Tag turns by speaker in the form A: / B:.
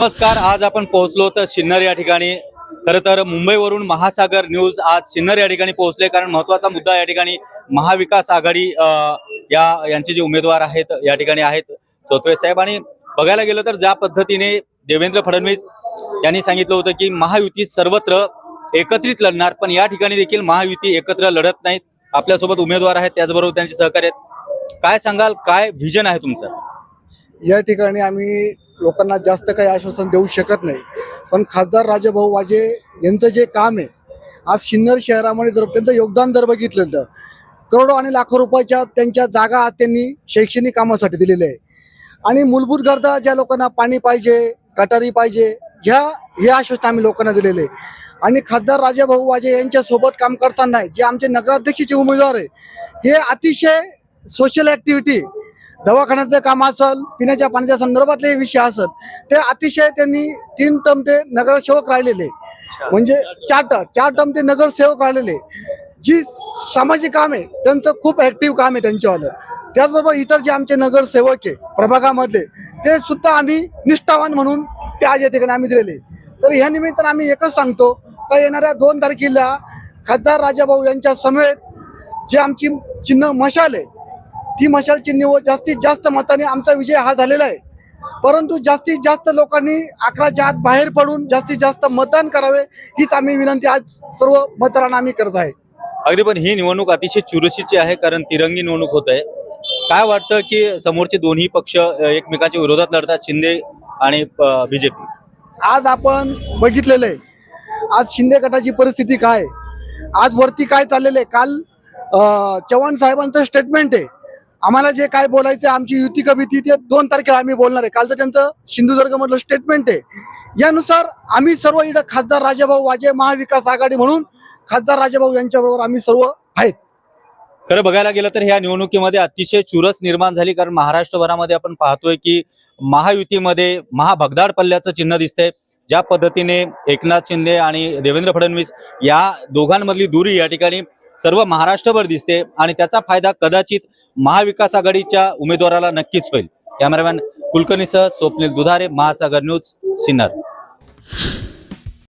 A: नमस्कार आज आपण पोहोचलो तर सिन्नर या ठिकाणी. खरं तर मुंबईवरून महासागर न्यूज आज सिन्नर या ठिकाणी पोहोचले. कारण महत्त्वाचा मुद्दा या ठिकाणी महाविकास आघाडी या यांचे जे उमेदवार आहेत या ठिकाणी आहेत सोतवे साहेब. आणि बघायला गेलं तर ज्या पद्धतीने देवेंद्र फडणवीस यांनी सांगितलं होतं की महायुती सर्वत्र एकत्रित लढणार पण या ठिकाणी देखील महायुती एकत्र लढत नाहीत. आपल्यासोबत उमेदवार आहेत त्याचबरोबर त्यांचे सहकार्य आहेत. काय सांगाल काय व्हिजन आहे तुमचं?
B: या ठिकाणी आम्ही लोकांना जास्त काही आश्वासन देऊ शकत नाही. पण खासदार राजाभाऊ वाजे यांचं जे काम आहे आज सिन्नर शहरामध्ये जर त्यांचं योगदान जर बघितलं तर करोडो आणि लाखो रुपयाच्या त्यांच्या जागा आज त्यांनी शैक्षणिक कामासाठी दिलेल्या आहे आणि मूलभूत गरजा ज्या लोकांना पाणी पाहिजे गटारी पाहिजे ह्या हे आश्वासन आम्ही लोकांना दिलेले आहे. आणि खासदार राजाभाऊ वाजे यांच्यासोबत काम करताना जे आमचे नगराध्यक्षाचे उमेदवार आहे हे अतिशय सोशल ॲक्टिव्हिटी दवाखान्याचं काम असेल पिण्याच्या पाण्याच्या संदर्भातले विषय असत ते अतिशय त्यांनी तीन टर्म ते नगरसेवक राहिलेले. म्हणजे चार चार टर्म ते नगरसेवक राहिलेले. जी सामाजिक काम आहे त्यांचं खूप ऍक्टिव्ह काम आहे त्यांच्यावालं. त्याचबरोबर इतर जे आमचे नगरसेवक आहे प्रभागामधले ते सुद्धा आम्ही निष्ठावान म्हणून ते आज या ठिकाणी आम्ही दिलेले. तर ह्या निमित्तानं आम्ही एकच सांगतो का येणाऱ्या दोन तारखेला खासदार राजाभाऊ यांच्या समेत जे आमची चिन्ह मशाल आहे ती मशाल चिन्ह जास्तीत जास्त मताने आमचा विजय हा झालेला आहे. परंतु जास्तीत जास्त लोकांनी अकराच्या आत बाहेर पडून जास्तीत जास्त मतदान करावे हीच आम्ही विनंती आज सर्व मतदारांना आम्ही करत आहे.
A: अगदी पण ही निवडणूक अतिशय चुरशीची आहे कारण तिरंगी निवडणूक होत आहे. काय वाटतं की समोरचे दोन्ही पक्ष एकमेकांच्या विरोधात लढतात शिंदे आणि बीजेपी?
B: आज आपण बघितलेलं आहे आज शिंदे गटाची परिस्थिती काय? आज वरती काय चाललेलं आहे? काल चव्हाण साहेबांचं स्टेटमेंट आहे आम्हाला जे काय बोलायचं आमची युती का ते दोन तारखेला आम्ही बोलणार आहे. कालचं त्यांचं सिंधुदुर्ग मधलं स्टेटमेंट आहे. यानुसार आम्ही सर्व इकडं खासदार राजाभाऊ वाजे महाविकास आघाडी म्हणून खासदार राजाभाऊ यांच्याबरोबर आम्ही सर्व आहेत.
A: खरं बघायला गेलं तर ह्या निवडणुकीमध्ये अतिशय चुरस निर्माण झाली कारण महाराष्ट्रभरामध्ये आपण पाहतोय की महायुतीमध्ये महाभगदाड पल्ल्याचं चिन्ह दिसतंय. ज्या पद्धतीने एकनाथ शिंदे आणि देवेंद्र फडणवीस या दोघांमधली दूरी या ठिकाणी सर्व महाराष्ट्रभर दिसते आणि त्याचा फायदा कदाचित महाविकास आघाडीच्या उमेदवाराला नक्कीच होईल. कॅमेरामॅन कुलकर्णीसह स्वप्नील दुधारे महासागर न्यूज सिन्नर.